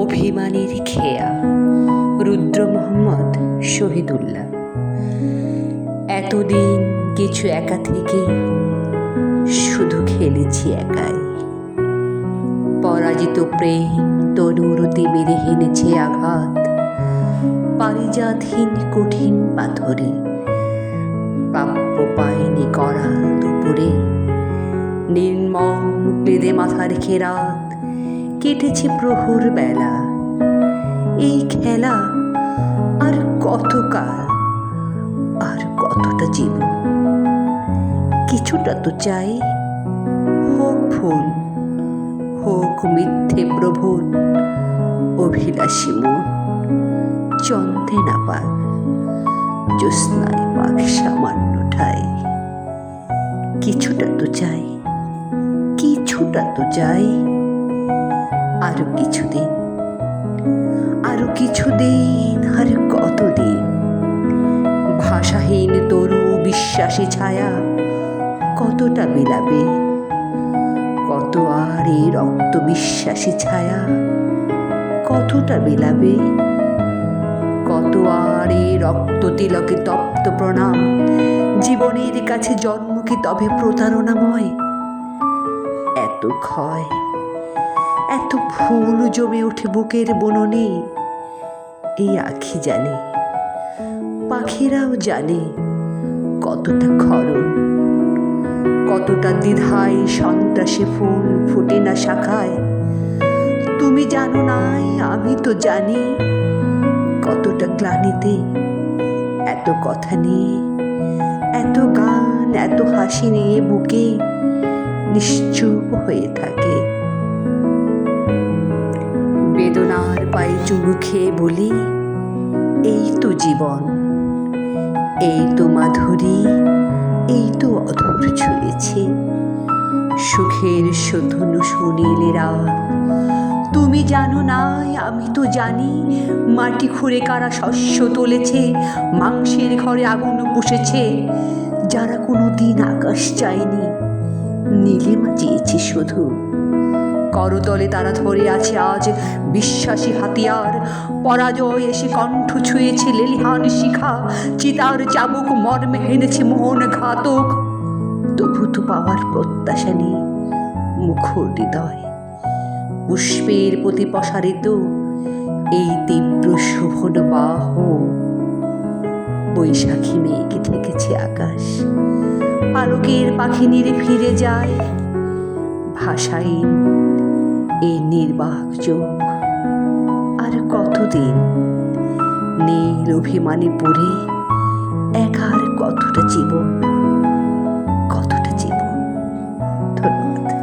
অভিমানের খেয়া রুদ্র মোহাম্মদ শহীদুল্লাহ। এতদিন কিছু একা থেকে শুধু খেলেছি একাই। পরাজিত প্রেম তনুরতি মেরে হেনেছে আঘাত, পারিজাতহীন কঠিন পাথরে, প্রাপ্য পায়নি করা দুপুরে, নির্মম ক্লেদে মাথা রেখে রাত কেটেছে প্রহর বেলা। এই খেলা আর কতকাল, আর কতটা জীবন? কিছুটা তো চাই হোক ভুল, হোক মিথ্যে প্রভুর অভিলাষী মন চন্দ্রে না পাক জ্যোৎস্নায় পাক সামান্য ঠাই। কিছুটা তো চাই, কিছুটা তো চাই আরও কিছুদিন আরও কিছুদিন, আর কতদিন? ভাষাহীন তরু বিশ্বাসী ছায়া কতটা বিলাবে? কত আর এই রক্ত বিশ্বাসী ছায়া কতটা বিলাবে? কত আর এই রক্ত তিলকে তপ্ত প্রণাম, জীবনের কাছে জন্ম কি তবে প্রতারণাময়? এত ক্ষয় এত ফুল জমে ওঠে বুকের বননে। এই আখি জানে, পাখিরাও জানে কতটা খরণ, কতটা দ্বিধায় সন্ত্রাসে ফুল ফুটে না শাখায়। তুমি জানো নাই, আমি তো জানি কতটা গ্লানিতে এত কথা নিয়ে, এত গান, এত হাসি নিয়ে বুকে নিশ্চুপ হয়ে থাকে। পায়ে চুমু খেয়ে বলি, এই তো জীবন, এই তো মাধুরী, এই তো অধর ছুঁয়েছে। সুখের শোধনু সুনীল রাত তুমি জানো নাই আমি তো জানি, মাটি খুঁড়ে কারা শস্য তুলেছে, মাংসের ঘরে আগুন পুষেছে। যারা কোনো দিন আকাশ চায়নি, নীলিমা চেয়েছে শুধু। করতলে তারা ধরে আছে আজ বিশ্বাসী হাতিয়ার। পরাজয় এসে কণ্ঠ ছুঁয়েছে লেলিহান শিখা। চিতার চাবুক মর্মে হেনেছে মোহন ঘাতক। তবু তো পাওয়ার প্রত্যাশা নেই, মুখর হৃদয়। পুষ্পের প্রতি প্রসারিত এই তীব্র শোভন বাহ। বৈশাখী মেঘে ঢেকেছে আকাশ। পালকের পাখি নিরে ফিরে যায়। ভাষাহীন এই নির্বাক চোখ আর কতদিন নীল অভিমানে পড়ে একার কতটা জীবন কতটা জীবন? ধন্যবাদ।